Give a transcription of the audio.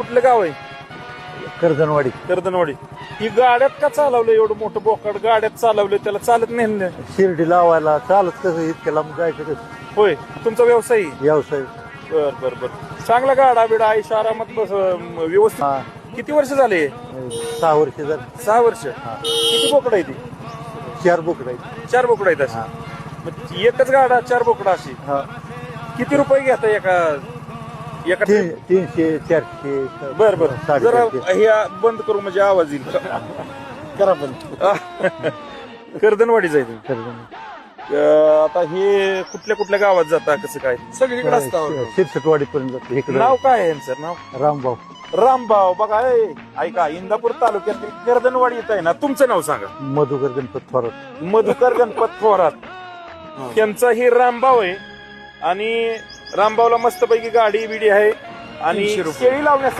कुठलं गाव आहे? कर्जनवाडी. कर्दनवाडी ही गाड्यात का चालवलं एवढं मोठं बोकाड? गाड्यात चालवलं त्याला चालत नाही ना. शिर्डी लावायला चालत कसं इतक्या लांब जायचं कसं? होय तुमचा व्यवसाय? आहे? व्यवसाय. बर बर बर. चांगला गाडा बिडा आरामात बस अं, व्यवस्थित. किती वर्ष झाले? सहा वर्ष झाली. सहा वर्ष. किती बोकड आहे ती? चार बोकड आहेत. चार बोकड आहेत अशी. मग एकच गाडा चार बोकड अशी. हा. किती रुपये घेता एका एका तीन तीनशे चारशे बर बर. जरा साडेचारशे हे बंद करू म्हणजे आवाज येईल. करा पण कर्दनवाडी. जाईल आता हे कुठल्या कुठल्या गावात जाता कसं काय? सगळीकडे असतं शिरसटवाडी पर्यंत जातो इकडे. नाव काय आहे यांचं? नाव? रामभाऊ. रामभाव बघा ए, ऐका इंदापूर तालुक्यातील कर्दनवाडी येत आहे ना तुमचं नाव सांगा. मधुकर गणपत थोरात. मधुकर गणपत थोरात. त्यांचा ही रामभाव आहे. आणि रामभावला मस्तपैकी गाडी बिडी आहे आणि शेळी लावण्यास